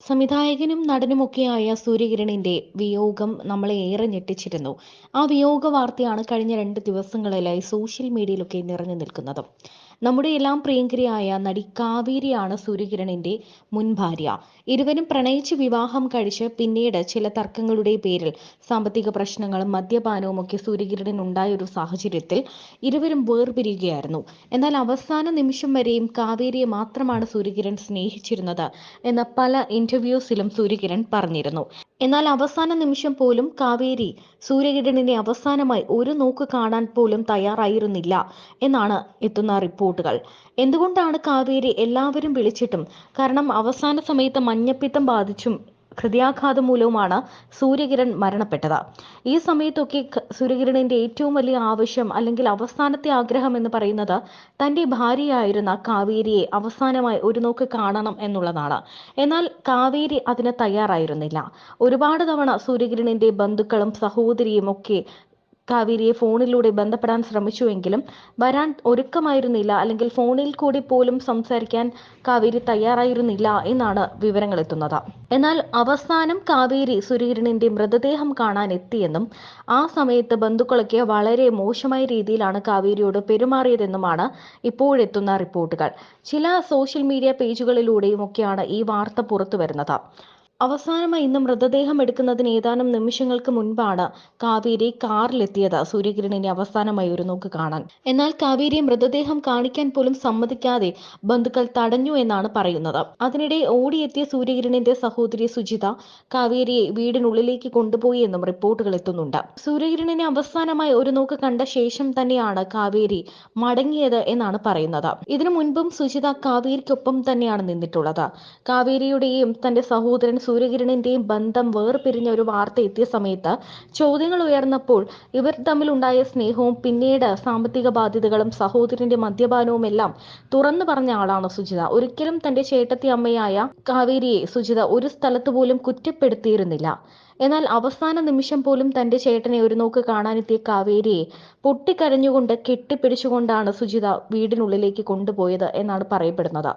സംവിധായകനും നടനുമൊക്കെയായ സൂര്യകിരണിന്റെ വിയോഗം നമ്മളെ ഏറെ ഞെട്ടിച്ചിരുന്നു. ആ വിയോഗ വാർത്തയാണ് കഴിഞ്ഞ രണ്ട് ദിവസങ്ങളിലായി സോഷ്യൽ മീഡിയയിലൊക്കെ നിറഞ്ഞു നിൽക്കുന്നത്. നമ്മുടെ എല്ലാം പ്രിയങ്കരിയായ നടി കാവേരിയാണ് സൂര്യകിരണിന്റെ മുൻ ഭാര്യ. ഇരുവരും പ്രണയിച്ച് വിവാഹം കഴിച്ച് പിന്നീട് ചില തർക്കങ്ങളുടെ പേരിൽ സാമ്പത്തിക പ്രശ്നങ്ങളും മദ്യപാനവും ഒക്കെ സൂര്യകിരണിന് ഉണ്ടായ ഒരു സാഹചര്യത്തിൽ ഇരുവരും വേർപിരിയുകയായിരുന്നു. എന്നാൽ അവസാന നിമിഷം വരെയും കാവേരിയെ മാത്രമാണ് സൂര്യകിരൺ സ്നേഹിച്ചിരുന്നത് എന്ന പല ഇന്റർവ്യൂസിലും സൂര്യകിരൺ പറഞ്ഞിരുന്നു. എന്നാൽ അവസാന നിമിഷം പോലും കാവേരി സൂര്യകിരണിനെ അവസാനമായി ഒരു നോക്ക് കാണാൻ പോലും തയ്യാറായിരുന്നില്ല എന്നാണ് എത്തുന്ന റിപ്പോർട്ടുകൾ. എന്തുകൊണ്ടാണ് കാവേരി എല്ലാവരും വിളിച്ചിട്ടും കാരണം അവസാന സമയത്ത് മഞ്ഞപ്പിത്തം ബാധിച്ചും ഹൃദയാഘാതം മൂലവുമാണ് സൂര്യകിരൺ മരണപ്പെട്ടത്. ഈ സമയത്തൊക്കെ സൂര്യകിരണിന്റെ ഏറ്റവും വലിയ ആവശ്യം അല്ലെങ്കിൽ അവസാനത്തെ ആഗ്രഹം എന്ന് പറയുന്നത് തന്റെ ഭാര്യയായിരുന്ന കാവേരിയെ അവസാനമായി ഒരു നോക്ക് കാണണം എന്നുള്ളതാണ്. എന്നാൽ കാവേരി അതിന് തയ്യാറായിരുന്നില്ല. ഒരുപാട് തവണ സൂര്യകിരണിന്റെ ബന്ധുക്കളും സഹോദരിയും ഒക്കെ കാവേരിയെ ഫോണിലൂടെ ബന്ധപ്പെടാൻ ശ്രമിച്ചുവെങ്കിലും വരാൻ ഒരുക്കമായിരുന്നില്ല. അല്ലെങ്കിൽ ഫോണിൽ കൂടി പോലും സംസാരിക്കാൻ കാവേരി തയ്യാറായിരുന്നില്ല എന്നാണ് വിവരങ്ങൾ എത്തുന്നത് എന്നാൽ അവസാനം കാവേരി സുരീരനിന്റെ മൃതദേഹം കാണാൻ എത്തിയെന്നും ആ സമയത്ത് ബന്ധുക്കളൊക്കെ വളരെ മോശമായ രീതിയിലാണ് കാവേരിയോട് പെരുമാറിയതെന്നുമാണ് ഇപ്പോഴെത്തുന്ന റിപ്പോർട്ടുകൾ. ചില സോഷ്യൽ മീഡിയ പേജുകളിലൂടെയും ഒക്കെയാണ് ഈ വാർത്ത പുറത്തു വരുന്നത് അവസാനമായി ഇന്ന് മൃതദേഹം എടുക്കുന്നതിന് ഏതാനും നിമിഷങ്ങൾക്ക് മുൻപാണ് കാവേരി കാറിലെത്തിയത്. സൂര്യകിരണിനെ അവസാനമായി ഒരു നോക്ക് കാണാൻ. എന്നാൽ കാവേരി മൃതദേഹം കാണിക്കാൻ പോലും സമ്മതിക്കാതെ ബന്ധുക്കൾ തടഞ്ഞു എന്നാണ് പറയുന്നത്. അതിനിടെ ഓടിയെത്തിയ സൂര്യകിരണിന്റെ സഹോദരി സുജിത കാവേരിയെ വീടിനുള്ളിലേക്ക് കൊണ്ടുപോയി എന്നും റിപ്പോർട്ടുകൾ എത്തുന്നുണ്ട്. സൂര്യകിരണിനെ അവസാനമായി ഒരു നോക്ക് കണ്ട ശേഷം തന്നെയാണ് കാവേരി മടങ്ങിയത് എന്നാണ് പറയുന്നത്. ഇതിനു മുൻപും സുജിത കാവേരിക്കൊപ്പം തന്നെയാണ് നിന്നിട്ടുള്ളത്. കാവേരിയുടെയും തന്റെ സഹോദരൻ സൂര്യകിരണിന്റെയും ബന്ധം വേർപിരിഞ്ഞ ഒരു വാർത്ത എത്തിയ സമയത്ത് ചോദ്യങ്ങൾ ഉയർന്നപ്പോൾ ഇവർ തമ്മിലുണ്ടായ സ്നേഹവും പിന്നീട് സാമ്പത്തിക ബാധ്യതകളും സഹോദരന്റെ മദ്യപാനവും എല്ലാം തുറന്നു പറഞ്ഞ ആളാണ് സുജിത. ഒരിക്കലും തന്റെ ചേട്ടത്തി അമ്മയായ കാവേരിയെ സുജിത ഒരു സ്ഥലത്ത് പോലും കുറ്റപ്പെടുത്തിയിരുന്നില്ല. എന്നാൽ അവസാന നിമിഷം പോലും തന്റെ ചേട്ടനെ ഒരു നോക്ക് കാണാനെത്തിയ കാവേരിയെ പൊട്ടിക്കരഞ്ഞുകൊണ്ട് കെട്ടിപ്പിടിച്ചുകൊണ്ടാണ് സുജിത വീടിനുള്ളിലേക്ക് കൊണ്ടുപോയത് എന്നാണ് പറയപ്പെടുന്നത്.